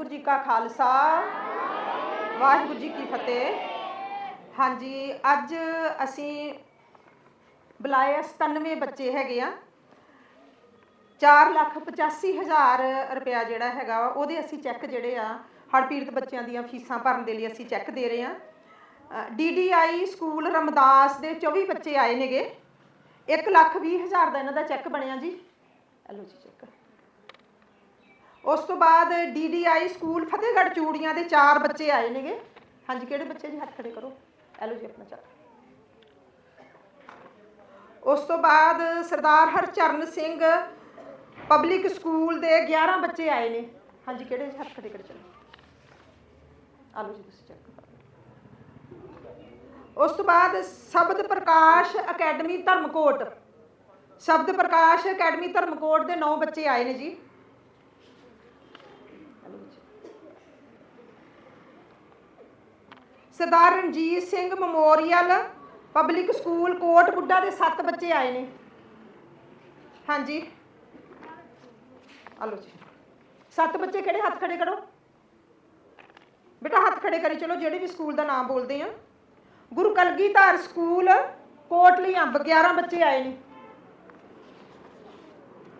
ਵਾਹਿਗੁਰੂ ਜੀ ਕਾ ਖਾਲਸਾ। ਵਾਹਿਗੁਰੂ ਜੀ ਕੀ ਫਤਿਹ। ਹਾਂਜੀ ਅੱਜ ਅਸੀਂ ਬੁਲਾਏ 97 ਬੱਚੇ ਹੈਗੇ ਆ। 4 ਲੱਖ 85 ਹਜ਼ਾਰ ਰੁਪਇਆ ਜਿਹੜਾ ਹੈਗਾ ਵਾ, ਉਹਦੇ ਅਸੀਂ ਚੈੱਕ ਜਿਹੜੇ ਆ ਹੜ੍ਹ ਪੀੜਤ ਬੱਚਿਆਂ ਦੀਆਂ ਫੀਸਾਂ ਭਰਨ ਦੇ ਲਈ ਅਸੀਂ ਚੈੱਕ ਦੇ ਰਹੇ ਆ। ਡੀਡੀਆਈ ਸਕੂਲ ਰਮਦਾਸ ਦੇ 24 ਬੱਚੇ ਆਏ ਨੇਗੇ। 1 ਲੱਖ 20 ਹਜ਼ਾਰ ਦਾ ਇਹਨਾਂ ਦਾ ਚੈੱਕ ਬਣਿਆ ਜੀ। ਲਓ ਜੀ ਚੈੱਕ ਉਸ ਤੋਂ ਬਾਅਦ ਡੀਡੀਆਈ ਸਕੂਲ ਫਤਿਹਗੜ੍ਹ ਚੂੜੀਆਂ ਦੇ ਚਾਰ ਬੱਚੇ ਆਏ ਨੇਗੇ। ਹਾਂਜੀ, ਕਿਹੜੇ ਬੱਚੇ ਜੀ? ਹੱਥ ਖੜੇ ਕਰੋ। ਇਹ ਜੀ ਆਪਣਾ ਚੱਕ ਉਸ ਤੋਂ ਬਾਅਦ ਸਰਦਾਰ ਹਰਚਰਨ ਸਿੰਘ ਪਬਲਿਕ ਸਕੂਲ ਦੇ 11 ਬੱਚੇ ਆਏ ਨੇ। ਹਾਂਜੀ, ਕਿਹੜੇ ਜੀ? ਹੱਥ ਖੜੇ ਕਰ, ਚਲੋ। ਆ ਜੀ, ਤੁਸੀਂ ਚੈੱਕ ਕਰੋ। ਉਸ ਤੋਂ ਬਾਅਦ ਸ਼ਬਦ ਪ੍ਰਕਾਸ਼ ਅਕੈਡਮੀ ਧਰਮਕੋਟ। ਸ਼ਬਦ ਪ੍ਰਕਾਸ਼ ਅਕੈਡਮੀ ਧਰਮਕੋਟ ਦੇ 9 ਬੱਚੇ ਆਏ ਨੇ ਜੀ। Sardar Ranjit Singh memorial public school Kot Budha ਦੇ 7 ਬੱਚੇ ਆਏ ਨੇ। ਹਾਂਜੀ। ਆਲੋ ਜੀ। ਸੱਤ ਬੱਚੇ ਕਿਹੜੇ ਹੱਥ ਖੜੇ ਕਰੋ? ਬੇਟਾ ਹੱਥ ਖੜੇ ਕਰੀ ਚਲੋ, ਜਿਹੜੇ ਵੀ ਸਕੂਲ ਦਾ ਨਾਮ ਬੋਲਦੇ ਆ। ਗੁਰੂ ਕਲਗੀਧਰ ਸਕੂਲ ਕੋਟਲੀ ਅੰਬ 11 ਬੱਚੇ ਆਏ ਨੇ।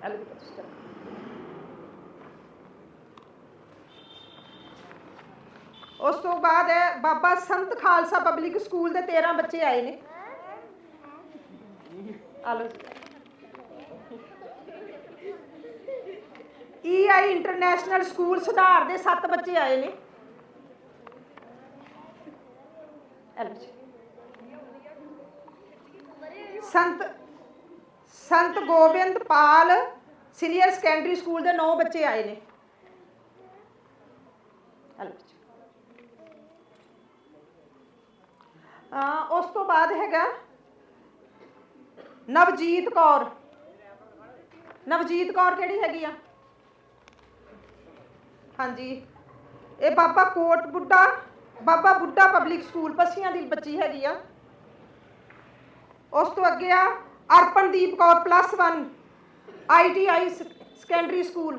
ਆਲੋ ਬੇਟਾ ਤੁਸੀਂ ਚਲੋ। ਉਸ ਤੋਂ ਬਾਅਦ ਹੈ ਬਾਬਾ ਸੰਤ ਖਾਲਸਾ ਪਬਲਿਕ ਸਕੂਲ ਦੇ 13 ਬੱਚੇ ਆਏ ਨੇ। ਆਲੋ ਈਆਈ ਇੰਟਰਨੈਸ਼ਨਲ ਸਕੂਲ ਸੁਧਾਰ ਦੇ 7 ਬੱਚੇ ਆਏ ਨੇ। Sant Sant Gobind Pal senior secondary school ਦੇ 9 ਬੱਚੇ ਆਏ ਨੇ। ਆਲੋ ਜੀ ਆ ਉਸ ਤੋਂ ਬਾਅਦ ਹੈਗਾ ਨਵਜੀਤ ਕੌਰ। ਨਵਜੀਤ ਕੌਰ ਕਿਹੜੀ ਹੈਗੀ ਆ? ਹਾਂਜੀ। ਇਹ ਬਾਬਾ ਕੋਟ ਬੁੱਢਾ, ਬਾਬਾ ਬੁੱਢਾ ਪਬਲਿਕ ਸਕੂਲ ਪਸੀਆਂ ਦੀ ਬੱਚੀ ਹੈਗੀ ਆ। ਉਸ ਤੋਂ ਅੱਗੇ ਆ Arpandeep Kaur plus 1 ITI secondary school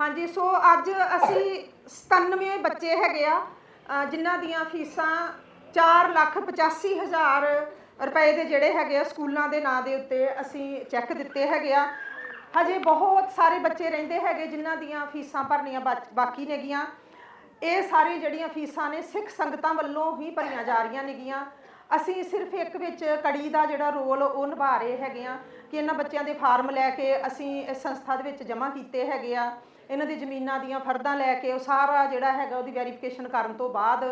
ਹਾਂਜੀ, ਸੋ ਅੱਜ ਅਸੀਂ 97 ਬੱਚੇ ਹੈਗੇ ਆ ਅ, ਜਿਨ੍ਹਾਂ ਦੀਆਂ ਫੀਸਾਂ 4 ਲੱਖ 85 ਹਜ਼ਾਰ ਰੁਪਏ ਦੇ ਜਿਹੜੇ ਹੈਗੇ ਆ ਸਕੂਲਾਂ ਦੇ ਨਾਂ ਦੇ ਉੱਤੇ ਅਸੀਂ ਚੈੱਕ ਦਿੱਤੇ ਹੈਗੇ ਆ। ਹਜੇ ਬਹੁਤ ਸਾਰੇ ਬੱਚੇ ਰਹਿੰਦੇ ਹੈਗੇ ਜਿਨ੍ਹਾਂ ਦੀਆਂ ਫੀਸਾਂ ਭਰਨੀਆਂ ਬਾਕ- ਬਾਕੀ ਨੇਗੀਆਂ। ਇਹ ਸਾਰੀ ਜਿਹੜੀਆਂ ਫੀਸਾਂ ਨੇ ਸਿੱਖ ਸੰਗਤਾਂ ਵੱਲੋਂ ਹੀ ਭਰੀਆਂ ਜਾ ਰਹੀਆਂ ਨੇਗੀਆਂ। ਅਸੀਂ ਸਿਰਫ ਇੱਕ ਵਿੱਚ ਕੜੀ ਦਾ ਜਿਹੜਾ ਰੋਲ ਉਹ ਨਿਭਾ ਰਹੇ ਹੈਗੇ ਆ ਕਿ ਇਹਨਾਂ ਬੱਚਿਆਂ ਦੇ ਫਾਰਮ ਲੈ ਕੇ ਅਸੀਂ ਇਸ ਸੰਸਥਾ ਦੇ ਵਿੱਚ ਜਮ੍ਹਾਂ ਕੀਤੇ ਹੈਗੇ ਆ। ਇਹਨਾਂ ਦੀ ਜ਼ਮੀਨਾਂ ਦੀਆਂ ਫਰਦਾਂ ਲੈ ਕੇ ਉਹ ਸਾਰਾ ਜਿਹੜਾ ਹੈਗਾ ਉਹਦੀ ਵੈਰੀਫਿਕੇਸ਼ਨ ਕਰਨ ਤੋਂ ਬਾਅਦ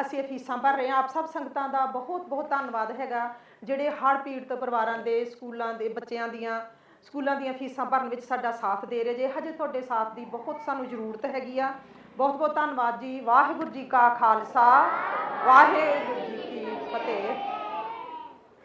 ਅਸੀਂ ਇਹ ਫੀਸਾਂ ਭਰ ਰਹੇ ਹਾਂ। ਆਪ ਸਭ ਸੰਗਤਾਂ ਦਾ ਬਹੁਤ ਬਹੁਤ ਧੰਨਵਾਦ ਹੈਗਾ। ਜਿਹੜੇ ਹੜ੍ਹ ਪੀੜਤ ਪਰਿਵਾਰਾਂ ਦੇ, ਸਕੂਲਾਂ ਦੇ ਬੱਚਿਆਂ ਦੀਆਂ, ਸਕੂਲਾਂ ਦੀਆਂ ਫੀਸਾਂ ਭਰਨ ਵਿੱਚ ਸਾਡਾ ਸਾਥ ਦੇ ਰਹੇ ਜੇ। ਹਜੇ ਤੁਹਾਡੇ ਸਾਥ ਦੀ ਬਹੁਤ ਸਾਨੂੰ ਜ਼ਰੂਰਤ ਹੈਗੀ ਆ। ਬਹੁਤ ਬਹੁਤ ਧੰਨਵਾਦ ਜੀ। ਵਾਹਿਗੁਰੂ ਜੀ ਕਾ ਖਾਲਸਾ। ਵਾਹਿਗੁਰੂ ਜੀ ਕੀ ਫਤਿਹ